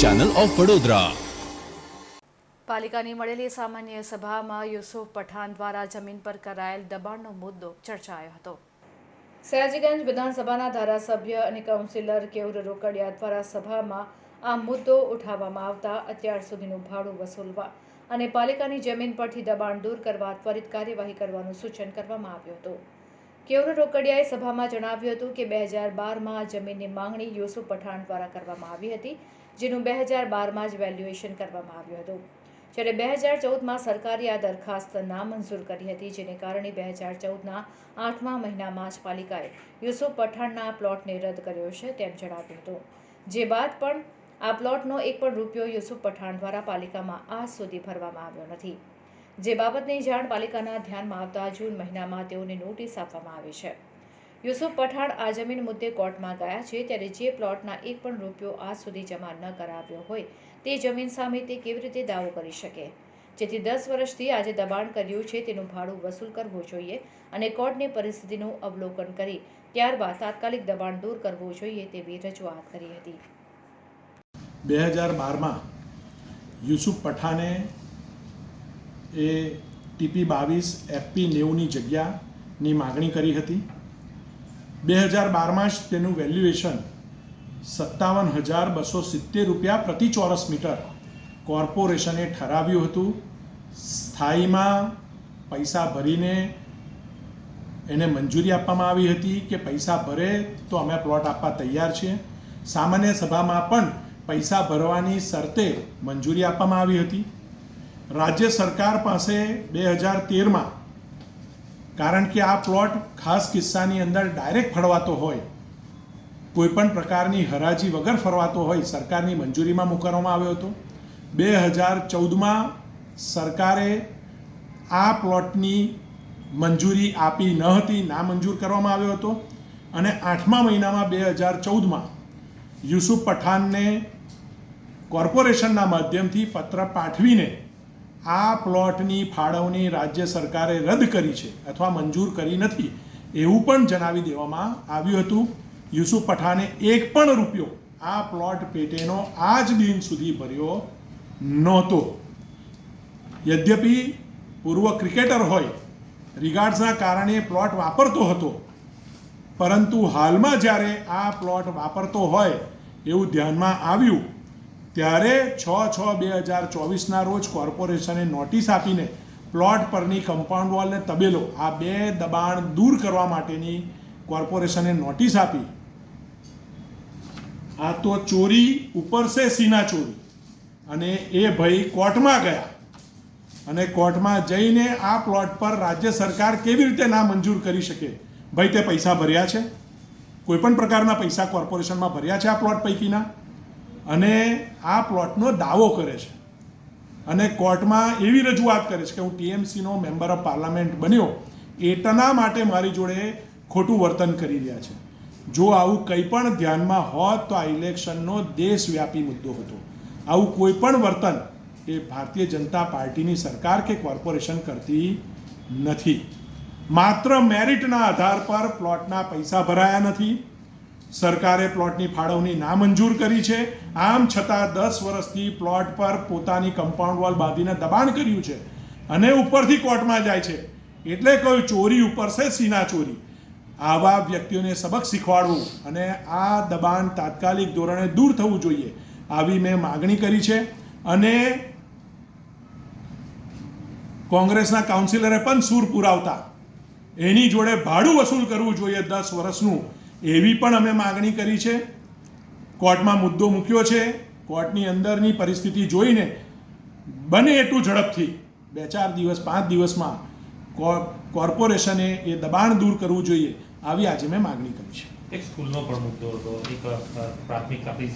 Channel of Vadodara પાલિકાની મળેલી સામાન્ય સભામાં યુસુફ પઠાણ દ્વારા જમીન પર કરાયેલ દબાણનો મુદ્દો ચર્ચાયો હતો. સયાજીગંજ વિધાનસભાના ધારાસભ્ય અને કાઉન્સિલર કેવર રોકડિયા દ્વારા સભામાં આ મુદ્દો ઉઠાવવામાં આવતા અત્યાર સુધીનું ભાડું વસૂલવા અને પાલિકાની જમીન પરથી દબાણ દૂર કરવા ત્વરિત કાર્યવાહી કરવાનું સૂચન કરવામાં આવ્યું હતું. કેયુર રોકડિયાએ સભામાં જણાવ્યું હતું કે બે હજાર બારમાં જમીનની માંગણી યુસુફ પઠાણ દ્વારા કરવામાં આવી હતી, જેનું બે હજાર બારમાં જ વેલ્યુએશન કરવામાં આવ્યું હતું. જ્યારે બે હજાર ચૌદમાં સરકારે આ દરખાસ્ત નામંજૂર કરી હતી, જેને કારણે બે હજાર ચૌદના આઠમા મહિનામાં જ પાલિકાએ યુસુફ પઠાણના પ્લોટને રદ કર્યો છે તેમ જણાવ્યું હતું. જે બાદ પણ આ પ્લોટનો એક પણ રૂપિયો યુસુફ પઠાણ દ્વારા પાલિકામાં આજ સુધી ભરવામાં આવ્યો નથી. જે બાબતની જાણ પાલિકાના ધ્યાનમાં આવતા જૂન મહિનામાં તેઓને નોટિસ આપવામાં આવી છે. યુસુફ પઠાણ આ જમીન મુદ્દે કોર્ટમાં ગયા છે, ત્યારે જે પ્લોટના એક પણ રૂપિયો આજ સુધી જમા ન કરાવ્યો હોય, તે જમીન સામે તે કેવી રીતે દાવો કરી શકે? જેથી દસ વર્ષથી આજે દબાણ કર્યું છે, તેનું ભાડું વસૂલ કરવું જોઈએ અને કોર્ટની પરિસ્થિતિનું અવલોકન કરી ત્યારબાદ તાત્કાલિક દબાણ દૂર કરવું જોઈએ તેવી રજૂઆત કરી હતી. બે હજાર બારમાં યુસુફ પઠાણે એ ટીપી બાવીસ એફપી નેવુંની જગ્યાની માગણી કરી હતી. બે હજાર બારમાં જ તેનું વેલ્યુએશન સત્તાવન હજાર બસો સિત્તેર રૂપિયા પ્રતિ ચોરસ મીટર કોર્પોરેશને ઠરાવ્યું હતું. સ્થાયીમાં પૈસા ભરીને એને મંજૂરી આપવામાં આવી હતી કે પૈસા ભરે તો અમે પ્લોટ આપવા તૈયાર છીએ. સામાન્ય સભામાં પણ પૈસા ભરવાની શરતે મંજૂરી આપવામાં આવી હતી. રાજ્ય સરકાર પાસે બે હજાર તેરમાં, કારણ કે આ પ્લોટ ખાસ કિસ્સાની અંદર ડાયરેક્ટ ફળવાતો હોય, કોઈપણ પ્રકારની હરાજી વગર ફરવાતો હોય, સરકારની મંજૂરીમાં મૂકવામાં આવ્યો હતો. બે હજાર ચૌદમાં સરકારે આ પ્લોટની મંજૂરી આપી ન હતી, નામંજૂર કરવામાં આવ્યો હતો. અને આઠમા મહિનામાં બે હજાર ચૌદમાં યુસુફ પઠાણને કોર્પોરેશનના માધ્યમથી પત્ર પાઠવીને આ પ્લોટની ફાળવણી રાજ્ય સરકારે રદ કરી છે અથવા મંજૂર કરી નથી, એવું પણ જણાવી દેવામાં આવ્યું હતું. યુસુફ પઠાને એક પણ રૂપિયો આ પ્લોટ પેટેનો આજ દિન સુધી ભર્યો નહોતો. યદ્યપિ પૂર્વ ક્રિકેટર હોય, રિગાર્ડ્સના કારણે પ્લોટ વાપરતો હતો, પરંતુ હાલમાં જ્યારે આ પ્લોટ વાપરતો હોય એવું ધ્યાનમાં આવ્યું ત્યારે છ છ બે હજાર ચોવીસના રોજ કોર્પોરેશને નોટિસ આપીને પ્લોટ પરની કમ્પાઉન્ડ વોલ ને તબેલો, આ બે દબાણ દૂર કરવા માટેની કોર્પોરેશને નોટિસ આપી. આ તો ચોરી ઉપર છે સીના ચોરી. અને એ ભાઈ કોર્ટમાં ગયા. અને કોર્ટમાં જઈને આ પ્લોટ પર રાજ્ય સરકાર કેવી રીતે ના મંજૂર કરી શકે? ભાઈ તે પૈસા ભર્યા છે? કોઈપણ પ્રકારના પૈસા કોર્પોરેશનમાં ભર્યા છે આ પ્લોટ પૈકીના? અને આ પ્લોટનો દાવો કરે છે. અને કોર્ટમાં એવી રજૂઆત કરે છે કે હું ટીએમસીનો મેમ્બર ઓફ પાર્લામેન્ટ બન્યો, એટના માટે મારી જોડે ખોટું વર્તન કરી રહ્યા છે. જો આવું કંઈ પણ ધ્યાનમાં હોત તો આ ઇલેક્શનનો દેશવ્યાપી મુદ્દો હતો. આવું કોઈ પણ વર્તન એ ભારતીય જનતા પાર્ટીની સરકાર કે કોર્પોરેશન કરતી નથી. માત્ર મેરિટના આધાર પર પ્લોટના પૈસા ભરાયા નથી. સરકારે પ્લોટની ફાળવણી નામંજૂર કરી છે. આમ છતાં દસ વર્ષથી પ્લોટ પર પોતાની કમ્પાઉન્ડ વોલ બાંધીને દબાણ કર્યું છે અને ઉપરથી કોર્ટમાં જાય છે. એટલે કહ્યું ચોરી ઉપર છે સીના ચોરી. આવા વ્યક્તિઓને સબક શીખવાડવું અને આ દબાણ તાત્કાલિક ધોરણે દૂર થવું જોઈએ આવી મેં માગણી કરી છે. અને કોંગ્રેસના કાઉન્સિલરે પણ સૂર પુરાવતા. એની જોડે ભાડું વસૂલ કરવું જોઈએ દસ વર્ષનું. એવી પણ અમે માગણી કરી છે. કોર્ટમાં મુદ્દો મૂક્યો છે. કોર્ટની અંદરની પરિસ્થિતિ જોઈને બને એટલું ઝડપથી બે ચાર દિવસ, પાંચ દિવસમાં કોર્પોરેશને એ દબાણ દૂર કરવું જોઈએ, આવી આજે મેં માગણી કરી છે. એક સ્કૂલનો પણ મુદ્દો હતો. એક પ્રાથમિક આપણી